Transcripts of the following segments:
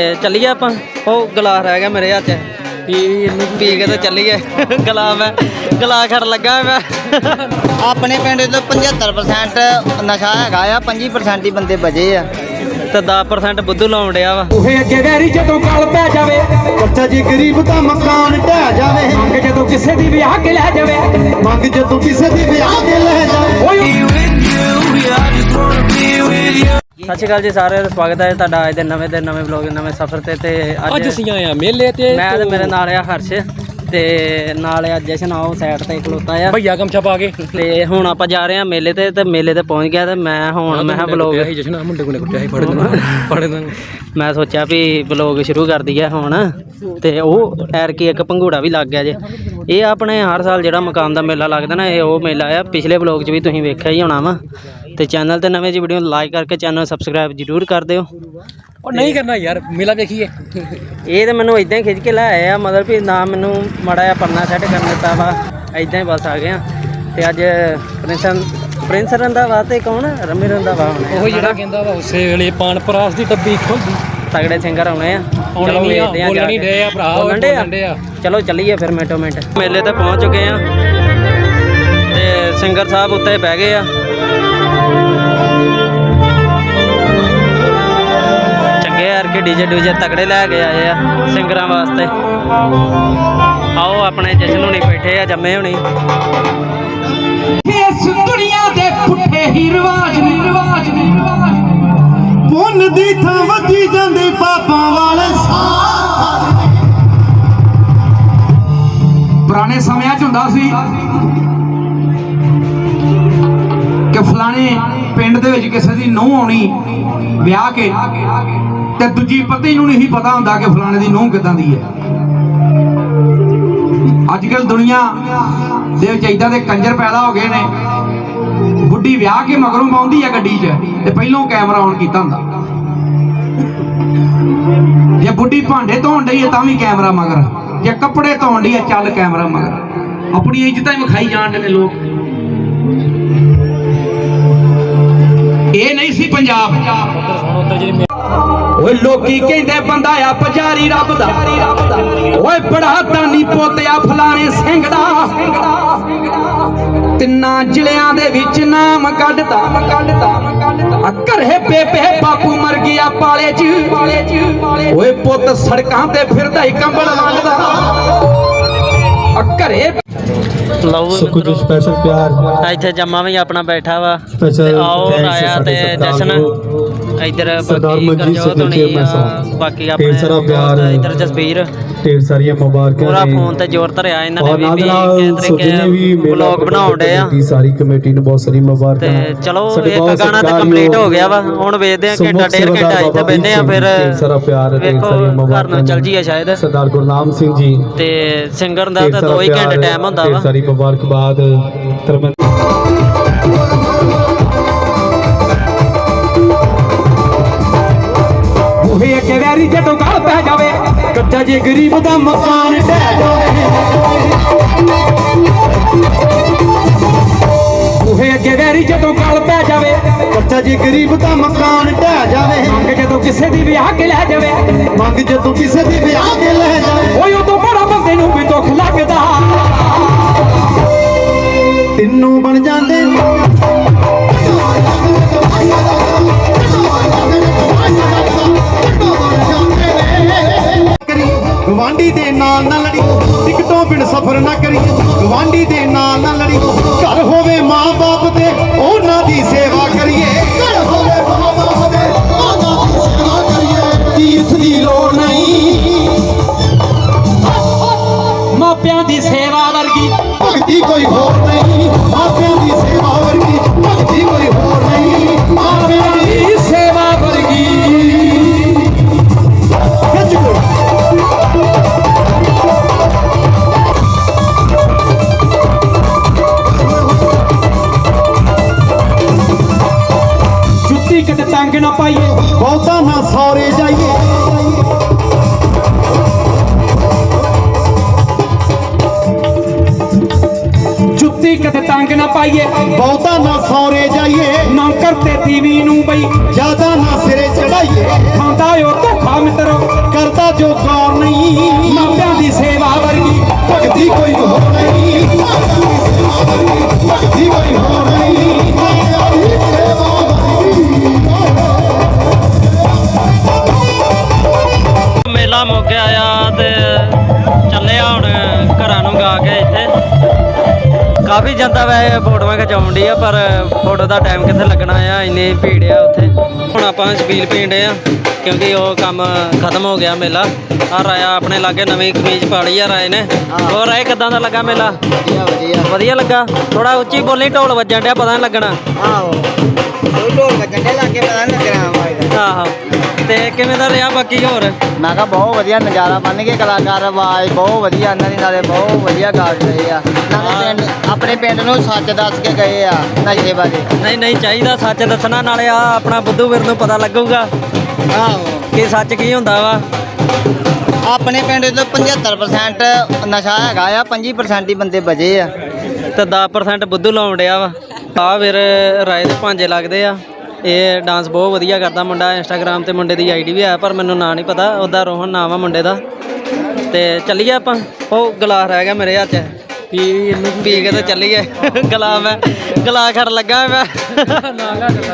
ਤੇ ਚੱਲੀਏ ਆਪਾਂ। ਉਹ ਗਲਾਸ ਰਹਿ ਗਿਆ ਮੇਰੇ ਹੱਥ। 'ਚ ਪੀ ਇਹਨੂੰ ਪੀ ਕੇ ਤੇ ਚੱਲੀਏ। ਗਲਾ ਮੈਂ ਗਲਾ ਖੜ ਲੱਗਾ ਮੈਂ। ਆਪਣੇ ਪਿੰਡ ਤੋਂ 75% ਨਸ਼ਾ ਹੈਗਾ ਆ 25% ਹੀ ਬੰਦੇ ਬਚੇ ਆ। ਤੇ 10% ਬੁੱਧੂ ਲਾਉਣ ਡਿਆ ਵਾ। ਉਹੇ ਅੱਗੇ ਵੈਰੀ ਜਦੋਂ ਗੱਲ ਪੈ ਜਾਵੇ ਬੱਚਾ ਜੀ ਗਰੀਬ ਦਾ ਮਕਾਨ ਢਹਿ ਜਾਵੇ। ਮੰਗ ਜਦੋਂ ਕਿਸੇ ਦੀ ਵਿਆਹ ਕੇ ਲੈ ਜਾਵੇ। ਮੰਗ ਜਦੋਂ ਕਿਸੇ ਦੀ ਵਿਆਹ ਕੇ ਲੈ ਜਾਵੇ। ਓਏ ਸਤਿ ਸ਼੍ਰੀ ਅਕਾਲ ਜੀ ਸਾਰਿਆਂ ਦਾ ਸਵਾਗਤ ਹੈ ਤੁਹਾਡਾ ਅੱਜ ਦੇ ਨਵੇਂ ਦਿਨ ਨਵੇਂ ਵਲੌਗ ਨਵੇਂ ਸਫ਼ਰ ਤੇ ਤੇ ਅੱਜ ਅਸੀਂ ਆਏ ਆ ਮੇਲੇ ਤੇ ਮੈਂ ਤੇ ਮੇਰੇ ਨਾਲ ਆ ਹਰਸ਼ ਤੇ ਨਾਲ ਆ ਜਸ਼ਨ ਆਓ ਸਾਈਡ ਤੇ ਖਲੋਤਾ ਆ। ਭਈਆ ਗਮਛਾ ਪਾ ਕੇ। ਤੇ ਹੁਣ ਆਪਾਂ ਜਾ ਰਹੇ ਆ ਮੇਲੇ ਤੇ ਤੇ ਮੇਲੇ ਤੇ ਪਹੁੰਚ ਗਿਆ ਤੇ ਮੈਂ ਹੁਣ ਮੈਂ ਵਲੌਗ ਸੀ ਜਸ਼ਨ ਆਹ ਮੁੰਡੇ ਕੋਲੇ ਕੁੱਟਿਆ ਸੀ ਫੜ ਦੇਣਾ ਫੜ ਦੇਣਾ। ਮੈਂ ਸੋਚਿਆ ਵੀ ਵਲੌਗ ਸ਼ੁਰੂ ਕਰ ਦਈਏ ਹੁਣ। ਤੇ ਉਹ ਐਰ ਕੀ ਇੱਕ ਪੰਘੂੜਾ ਵੀ ਲੱਗ ਗਿਆ ਜੇ। ਇਹ ਆਪਣੇ ਹਰ ਸਾਲ ਜਿਹੜਾ ਮਕਾਨ ਦਾ ਮੇਲਾ ਲੱਗਦਾ ਨਾ ਇਹ ਉਹ ਮੇਲਾ ਆ। ਪਿਛਲੇ ਵਲੌਗ 'ਚ ਵੀ ਤੁਸੀਂ ਵੇਖਿਆ ਹੀ ਹੋਣਾ ਵਾ। ਤੇ ਚੈਨਲ ਤੇ ਨਵੇਂ ਜੀ ਵੀਡੀਓ ਲਾਈਕ ਕਰਕੇ ਚੈਨਲ ਸਬਸਕ੍ਰਾਈਬ ਜ਼ਰੂਰ ਕਰ ਦਿਓ। ਉਹ ਨਹੀਂ ਕਰਨਾ ਯਾਰ ਮੇਲਾ ਵੇਖੀਏ। ਇਹ ਤੇ ਮੈਨੂੰ ਇਦਾਂ ਹੀ ਖਿੱਚ ਕੇ ਲੈ ਆਏ ਆ ਮਤਲਬ ਵੀ ਨਾ ਮੈਨੂੰ ਮਾੜਾ ਜਿਹਾ ਪਰਨਾ ਸੈੱਟ ਕਰਨ ਦਿੱਤਾ ਵਾ ਇਦਾਂ ਹੀ ਬਸ ਆ ਗਏ ਆ ਤੇ ਅੱਜ ਪ੍ਰਿੰਸਨ ਪ੍ਰਿੰਸ ਰੰਧਾਵਾ ਤੇ ਕੌਣ ਰਮੀ ਆਉਣੇ ਆ। ਉਹ ਜਿਹੜਾ ਕਹਿੰਦਾ ਵਾ ਉਸੇ ਵੇਲੇ ਪਾਨ ਪਰਾਸ ਦੀ ਡੱਬੀ ਖੋਲਦੀ ਤਗੜੇ ਸਿੰਗਰ ਆਉਣੇ ਚਲੋ ਵੇਖਦੇ ਬੋਲਣ ਭਰਾ, ਆ। ਚਲੋ ਚੱਲੀਏ ਫਿਰ ਮਿੰਟੋ ਮਿੰਟ। ਮੇਲੇ ਤੇ ਪਹੁੰਚ ਚੁੱਕੇ ਆ। ਤੇ ਸਿੰਗਰ ਸਾਹਿਬ ਉੱਤੇ ਬਹਿ ਗਏ ਆ। ਚੰਗੇ ਯਾਰ ਕਿ ਡੀਜੇ ਡੂਜੇ ਤਗੜੇ ਲੈ ਕੇ ਆਏ ਆ ਸਿੰਗਰਾਂ ਵਾਸਤੇ। ਆਓ ਆਪਣੇ ਜਸ਼ਨ ਹੁਣੀ ਬੈਠੇ ਆ ਜੰਮੇ ਹੁਣੀ। ਇਸ ਦੁਨੀਆ ਦੇ ਪੁੱਠੇ ਹੀ ਰਿਵਾਜ ਨਹੀਂ ਰਿਵਾਜ ਰਿਵਾਜ ਪੁੰਨ ਦੀ ਥਾਂ ਵੱਜੀ ਜਾਂਦੀ ਪਾਪਾਂ ਵਾਲੇ ਪੁਰਾਣੇ ਸਮਿਆਂ 'ਚ ਹੁੰਦਾ ਸੀ ਕਿ ਫਲਾਣੇ ਪਿੰਡ ਦੇ ਵਿੱਚ ਕਿਸੇ ਦੀ ਨੂੰਹ ਆਉਣੀ ਵਿਆਹ ਕੇ ਤੇ ਦੂਜੀ ਪਤੀ ਨੂੰ ਨਹੀਂ ਪਤਾ ਹੁੰਦਾ ਕਿ ਫਲਾਣੇ ਦੀ ਨੂੰਹ ਕਿਦਾਂ ਦੀ ਹੈ। ਅੱਜ ਕੱਲ ਦੁਨੀਆ ਦੇ ਵਿੱਚ ਇਦਾਂ ਦੇ ਕੰਜਰ ਪੈਦਾ ਹੋ ਗਏ ਨੇ। ਬੁੱਢੀ ਵਿਆਹ ਕੇ ਮਗਰੋਂ ਪਾਉਂਦੀ ਹੈ ਗੱਡੀ 'ਚ ਤੇ ਪਹਿਲੋਂ ਕੈਮਰਾ ਆਨ ਕੀਤਾ ਹੁੰਦਾ। ਜੇ ਬੁੱਢੀ ਭਾਂਡੇ ਧੋਣ ਡਈ ਹੈ ਤਾਂ ਵੀ ਕੈਮਰਾ ਮਗਰ। ਜੇ ਕੱਪੜੇ ਧੋਣ ਡਈ ਹੈ, ਚੱਲ ਕੈਮਰਾ ਮਗਰ। ਆਪਣੀ ਇੱਜ਼ਤਾਂ ਹੀ ਵਿਖਾਈ ਜਾਣ ਦੇ ਨੇ ਲੋਕ। ਇਹ ਨਹੀਂ ਸੀ ਪੰਜਾਬ। ਓਏ ਲੋਕੀ ਕਹਿੰਦੇ ਬੰਦਾ ਆ ਪੁਜਾਰੀ ਰੱਬ ਦਾ। ਓਏ ਬੜਾ ਦਾਨੀ ਪੋਤਿਆ ਫਲਾਣੇ ਸਿੰਘ ਦਾ। ਤਿੰਨਾਂ ਜ਼ਿਲ੍ਹਿਆਂ ਦੇ ਵਿੱਚ ਨਾਮ ਕੱਢਦਾ ਆ ਘਰੇ ਪੇਪੇ ਬਾਪੂ ਮਰ ਗਿਆ ਪਾਲੇ ਚ। ਓਏ ਪੁੱਤ ਸੜਕਾਂ ਤੇ ਫਿਰਦਾ ਹੀ ਕੰਬਲ ਵੰਡਦਾ। ਘਰੇ ਲਓ ਸੋ ਕੁਝ ਸਪੈਸ਼ਲ ਪਿਆਰ। ਇੱਥੇ ਜੰਮਾ ਵੀ ਆਪਣਾ ਬੈਠਾ ਵਾ ਤੇ ਆਓ ਆਇਆ ਤੇ ਜਸ਼ਨ। ਇੱਧਰ ਸਰਦਾਰ ਮਨਜੀਤ ਸਿੰਘ ਸਾਹਿਬ। ਬਾਕੀ ਆਪਣੇ ਸਾਰਾ ਪਿਆਰ। ਇੱਧਰ ਜਸਬੀਰ। ਢੇਰ ਸਾਰੀਆਂ ਮੁਬਾਰਕਾਂ ਪੂਰਾ। ਫੋਨ ਤੇ ਜ਼ੋਰ ਧਰਿਆ ਇਹਨਾਂ ਨੇ ਵੀ ਵੀ ਵੀ ਤਰੀਕੇ ਮੇਲਾ ਵਲੌਗ ਬਣਾਉਣ ਡੇ ਆ। ਦੀ ਸਾਰੀ ਕਮੇਟੀ ਨੂੰ ਬਹੁਤ ਸਾਰੀ ਮੁਬਾਰਕਾਂ। ਤੇ ਚਲੋ ਇੱਕ ਗਾਣਾ ਤਾਂ ਕੰਪਲੀਟ ਹੋ ਗਿਆ ਵਾ। ਹੁਣ ਵੇਖਦੇ ਆ ਘੰਟਾ ਡੇਢ ਘੰਟਾ ਇੱਥੇ ਬੈਠੇ ਆ ਫਿਰ ਸਾਰਾ ਪਿਆਰ ਢੇਰ ਸਾਰੀਆਂ ਮੁਬਾਰਕਾਂ ਚੱਲ ਜੀਏ ਸ਼ਾਇਦ। ਸਰਦਾਰ ਗੁਰਨਾਮ ਸਿੰਘ ਜੀ। ਤੇ ਸਿੰਗਰ ਦਾ ਤਾਂ ਹੀ ਘੰਟੇ ਪਿਆਰ, ਟਾਈਮ ਹੁੰਦਾ ਵਾ। ਸਾਰੀ ਮੁਬਾਰਕਬਾਦ ਧਰਮਿੰਦਰ ਉਹੇ ਅੱਗੇ ਵੈਰੀ ਜਦੋਂ ਗੱਲ ਪੈ ਜਾਵੇ ਕੱਚਾ ਜੇ ਗਰੀਬ ਦਾ ਮਕਾਨ ਢਹਿ ਜਾਵੇ। ਉਹੇ ਅੱਗੇ ਵੈਰੀ ਜਦੋਂ ਗੱਲ ਪੈ ਜਾਵੇ ਕੱਚਾ ਜੇ ਗਰੀਬ ਦਾ ਮਕਾਨ ਢਹਿ ਜਾਵੇ। ਮੰਗ ਜਦੋਂ ਕਿਸੇ ਦੀ ਵਿਆਹ ਕੇ ਲੈ ਜਾਵੇ ਮੰਗ ਜਦੋਂ ਕਿਸੇ ਦੀ ਵਿਆਹ ਕੇ ਲੈ ਜਾਵੇ। ਓਏ ਉਦੋਂ ਬੜਾ ਬੰਦੇ ਨੂੰ ਵੀ ਦੁੱਖ ਲੱਗਦਾ। ਤਿੰਨੋਂ ਬਣ ਜਾਂਦੇ ਗਵਾਂਢੀ ਦੇ ਨਾਲ ਨਾ ਲੜੀ, ਟਿਕਟੋਂ ਬਿਨ ਸਫਰ ਨਾ ਕਰੀ। ਗਵਾਂਢੀ ਦੇ ਨਾਲ ਨਾ ਲੜੀ, ਘਰ ਹੋਵੇ ਮਾਂ-ਬਾਪ ਤੇ ਉਹਨਾਂ ਦੀ ਸੇਵਾ ਕਰੀਏ। ਘਰ ਹੋਵੇ ਮਾਂ-ਬਾਪ ਦੇ, ਉਹਨਾਂ ਦੀ ਸੇਵਾ ਕਰੀਏ। ਤੀਰਥ ਦੀ ਲੋੜ ਨਹੀਂ? ਮਾਪਿਆਂ ਦੀ ਸੇਵਾ ਭਗਤੀ ਕੋਈ ਹੋਰ ਨਹੀਂ ਮਾਪਿਆਂ ਦੀ ਸੇਵਾ ਵਰਗੀ ਭਗਤੀ ਕੋਈ ਹੋਰ ਨਹੀਂ ਮਾਪਿਆਂ ਦੀ ਦੀ ਸੇਵਾ ਵਰਗੀ। ਖਿੱਚ ਜੁੱਤੀ ਕਿਤੇ ਤੰਗ ਨਾ ਪਾਈਏ। ਬਹੁਤਾ ਨਾ ਸੌਰੇ ਪਾਈਏ। ਬਹੁਤਾ ਨਾ ਸੌਰੇ ਜਾਈਏ। ਨੌਕਰ ਤੇ ਤੀਵੀ ਨੂੰ ਬਈ। ਜ਼ਿਆਦਾ ਨਾ ਸਿਰੇ ਚੜਾਈਏ। ਖਾਂਦਾ ਓ ਧੋਖਾ ਮਿੱਤਰੋ। ਕਰਦਾ ਜੋ ਗੌਰ ਨਹੀਂ। ਮਾਪਿਆਂ ਦੀ ਸੇਵਾ ਵਰਗੀ। ਭਗਤੀ ਕੋਈ ਹੋਰ ਨਹੀਂ। ਭਗਤੀ ਕੋਈ ਵੈਸੇ ਫੋਟੋਆਂ ਖਿਚਾਉਣ ਡਈ ਆ, ਪਰ ਫੋਟੋ ਦਾ ਟਾਈਮ ਕਿੱਥੇ ਲੱਗਣਾ ਆ, ਇੰਨੀ ਭੀੜ ਆ ਉੱਥੇ। ਹੁਣ ਆਪਾਂ ਸਪੀਲ ਪੀਂਦੇ ਆ, ਕਿਉਂਕਿ ਉਹ ਕੰਮ ਖਤਮ ਹੋ ਗਿਆ ਮੇਲਾ। ਆ ਰਾਇਆ ਆਪਣੇ ਲਾਗੇ ਨਵੀਂ ਕਮੀਜ਼ ਪਾ ਲਈ ਆ ਰਾਏ ਨੇ ਹੋਰ ਰਾਏ ਕਿਦਾਂ ਦਾ ਲੱਗਾ ਮੇਲਾ? ਵਧੀਆ ਵਧੀਆ। ਵਧੀਆ ਲੱਗਾ। ਥੋੜਾ ਉੱਚੀ ਬੋਲੀ ਢੋਲ ਵੱਜਣ ਡਿਆ ਪਤਾ ਨਹੀਂ ਲੱਗਣਾ। ਆਹੋ। ਕੋਈ ਢੋਲ ਵੱਜਣ ਦੇ ਲੱਗੇ ਪਤਾ ਨਹੀਂ ਲੱਗਣਾ ਆਵਾਜ਼ ਆਹੋ। ਤੇ ਕਿਵੇਂ ਦਾ ਰਿਹਾ ਬਾਕੀ ਹੋਰ? ਮੈਂ ਕਿਹਾ ਬਹੁਤ ਵਧੀਆ ਨਜ਼ਾਰਾ ਬਣ ਕੇ ਕਲਾਕਾਰ ਆਵਾਜ਼ ਬਹੁਤ ਵਧੀਆ ਇਹਨਾਂ ਦੀ ਨਾਲੇ ਬਹੁਤ ਵਧੀਆ ਗਾ ਰਹੇ ਆ। ਨਾਲੇ ਆਪਣੇ ਪਿੰਡ ਨੂੰ ਸੱਚ ਦੱਸ ਕੇ ਗਏ ਆ ਨਸ਼ੇ ਬਾਰੇ। ਨਹੀਂ ਨਹੀਂ ਚਾਹੀਦਾ ਸੱਚ ਦੱਸਣਾ ਨਾਲੇ ਆ ਆਪਣਾ ਬੁੱਧੂ ਵੀਰ ਨੂੰ ਪਤਾ ਲੱਗੂਗਾ ਆਹੋ। ਕਿ ਸੱਚ ਕੀ ਹੁੰਦਾ ਵਾ। ਆਪਣੇ ਪਿੰਡ ਤੋਂ 75% ਨਸ਼ਾ ਹੈਗਾ ਆ 25% ਹੀ ਬੰਦੇ ਬਚੇ ਆ। ਤੇ 10% ਬੁੱਧੂ ਲਾਉਣ ਡਿਆ ਵਾ। ਆ ਵੀਰ ਰਾਏ ਦੇ ਭਾਂਜੇ ਲੱਗਦੇ ਆ। ਇਹ ਡਾਂਸ ਬਹੁਤ ਵਧੀਆ ਕਰਦਾ ਮੁੰਡਾ ਇੰਸਟਾਗ੍ਰam ਤੇ ਮੁੰਡੇ ਦੀ ਆਈਡੀ ਵੀ ਆ ਪਰ ਮੈਨੂੰ ਨਾਂ ਨਹੀਂ ਪਤਾ ਉਹਦਾ ਰੋਹਨ ਨਾਮ ਆ ਮੁੰਡੇ ਦਾ। ਤੇ ਚੱਲੀਏ ਆਪਾਂ। ਉਹ ਗਲਾਸ ਰਹਿ ਗਿਆ ਮੇਰੇ ਹੱਥ 'ਚ। ਪੀ ਇਹਨੂੰ ਪੀ ਕੇ ਤੇ ਚੱਲੀਏ। ਗਲਾਸ ਮੈਂ ਗਲਾਸ ਖੜ ਲੱਗਾ ਮੈਂ।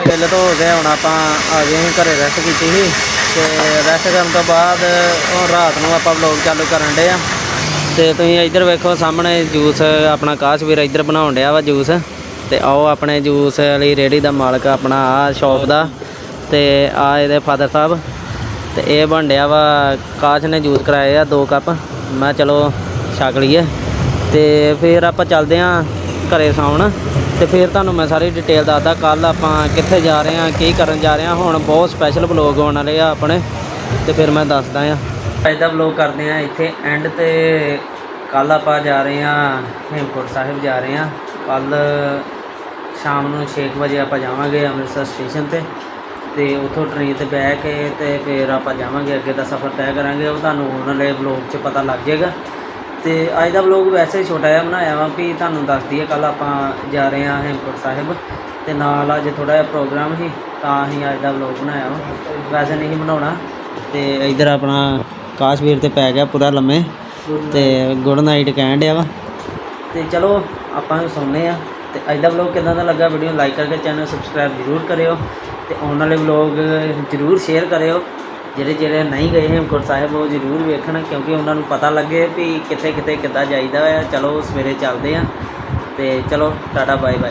ਦਿਲ ਤੋਂ ਹੋ ਗਿਆ ਹੁਣ ਆਪਾਂ ਆ ਗਏ ਘਰੇ ਰੈਸਟ ਕੀਤੀ ਸੀ। ਤੇ ਰੈਸਟ ਕਰਨ ਤੋਂ ਬਾਅਦ ਹੁਣ ਰਾਤ ਨੂੰ ਆਪਾਂ ਵਲੌਗ ਚਾਲੂ ਕਰਨ ਡੇ ਆ। ਤੇ ਤੁਸੀਂ ਇੱਧਰ ਵੇਖੋ ਸਾਹਮਣੇ ਜੂਸ ਆਪਣਾ ਕਾਸ਼ ਵੀਰ ਇੱਧਰ ਬਣਾਉਣ ਡਿਆ ਵਾ ਜੂਸ ਤੇ ਆਓ ਆਪਣੇ ਜੂਸ ਵਾਲੀ ਰੇੜੀ ਦਾ ਮਾਲਕ ਆਪਣਾ ਆ ਸ਼ਾਪ ਦਾ। ਤੇ ਆ ਇਹਦੇ ਫਾਦਰ ਸਾਹਿਬ। ਤੇ ਇਹ ਬਣ ਡਿਆ ਵਾ, ਕਾਸ਼ ਨੇ ਜੂਸ ਕਰਾਏ ਆ ਦੋ ਕੱਪ ਮੈਂ ਚਲੋ ਛਕ ਲਈਏ। ਤੇ ਫਿਰ ਆਪਾਂ ਚੱਲਦੇ ਆਂ ਘਰੇ ਸੌਣ। ਤੇ ਫਿਰ ਤੁਹਾਨੂੰ ਮੈਂ ਸਾਰੀ ਡਿਟੇਲ ਦੱਸਦਾ ਕੱਲ ਆਪਾਂ ਕਿੱਥੇ ਜਾ ਰਹੇ ਹਾਂ, ਕੀ ਕਰਨ ਜਾ ਰਹੇ ਹਾਂ। ਹੁਣ ਬਹੁਤ ਸਪੈਸ਼ਲ ਵਲੌਗ ਆਉਣ ਵਾਲੇ ਆ ਆਪਣੇ, ਤੇ ਫਿਰ ਮੈਂ ਦੱਸਦਾ ਆਂ। ਅੱਜ ਦਾ ਵਲੌਗ ਕਰਦੇ ਆਂ ਇੱਥੇ ਐਂਡ ਤੇ ਕੱਲ ਆਪਾਂ ਜਾ ਰਹੇ ਆਂ ਹੇਮਕੋਟ ਸਾਹਿਬ ਜਾ ਰਹੇ ਆਂ ਕੱਲ ਸ਼ਾਮ ਨੂੰ 6 ਵਜੇ ਆਪਾਂ ਜਾਵਾਂਗੇ ਅੰਮ੍ਰਿਤਸਰ ਸਟੇਸ਼ਨ ਤੇ ਤੇ ਉੱਥੋਂ ਟ੍ਰੇਨ ਤੇ ਬਹਿ ਕੇ ਤੇ ਫਿਰ ਆਪਾਂ ਜਾਵਾਂਗੇ, ਅੱਗੇ ਦਾ ਸਫ਼ਰ ਤੈਅ ਕਰਾਂਗੇ। ਉਹ ਤੁਹਾਨੂੰ ਆਉਣ ਵਾਲੇ ਵਲੌਗ 'ਚ ਪਤਾ ਲੱਗ ਜਾਏਗਾ। ਤੇ ਅੱਜ ਦਾ ਵਲੌਗ ਵੈਸੇ ਹੀ ਛੋਟਾ ਜਿਹਾ ਬਣਾਇਆ ਵਾ ਵੀ ਤੁਹਾਨੂੰ ਦੱਸ ਦਈਏ ਕੱਲ ਆਪਾਂ ਜਾ ਰਹੇ ਹਾਂ ਹੇਮਕੋਟ ਸਾਹਿਬ ਤੇ ਨਾਲ ਅੱਜ ਥੋੜਾ ਜਿਹਾ ਪ੍ਰੋਗਰਾਮ ਸੀ, ਤਾਂ ਅਸੀਂ ਅੱਜ ਦਾ ਵਲੌਗ ਬਣਾਇਆ ਵਾ। ਵੈਸੇ ਨਹੀਂ ਬਣਾਉਣਾ ਤੇ ਇਧਰ ਆਪਣਾ ਕਾਸ਼ਮੀਰ ਤੇ ਪੈ ਗਿਆ ਪੂਰਾ ਲੰਮੇ ਤੇ ਗੁੱਡ ਨਾਈਟ ਕਹਿਣ ਡਿਆ ਵਾ। ਤੇ ਚਲੋ ਆਪਾਂ ਵੀ ਸੌਂਦੇ ਆ ਤੇ ਅੱਜ ਦਾ ਵਲੌਗ ਕਿਦਾਂ ਦਾ ਲੱਗਾ ਵੀਡੀਓ ਲਾਈਕ ਕਰਕੇ ਚੈਨਲ ਸਬਸਕ੍ਰਾਈਬ ਜ਼ਰੂਰ ਕਰਿਓ ਤੇ ਆਉਣ ਵਾਲੇ ਵਲੌਗ ਜ਼ਰੂਰ ਸ਼ੇਅਰ ਕਰਿਓ। ਜਿਹੜੇ ਜਿਹੜੇ ਨਹੀਂ ਗਏ ਹੇਮਕੁੰਟ ਸਾਹਿਬ, ਉਹ ਜ਼ਰੂਰ ਵੇਖਣ, ਕਿਉਂਕਿ ਉਹਨਾਂ ਨੂੰ ਪਤਾ ਲੱਗੇ ਵੀ ਕਿੱਥੇ ਕਿੱਥੇ ਕਿੱਦਾਂ ਜਾਈਦਾ ਹੈ ਚਲੋ, ਸਵੇਰੇ ਚੱਲਦੇ ਆ ਤੇ ਚਲੋ, ਟਾਟਾ ਬਾਏ ਬਾਏ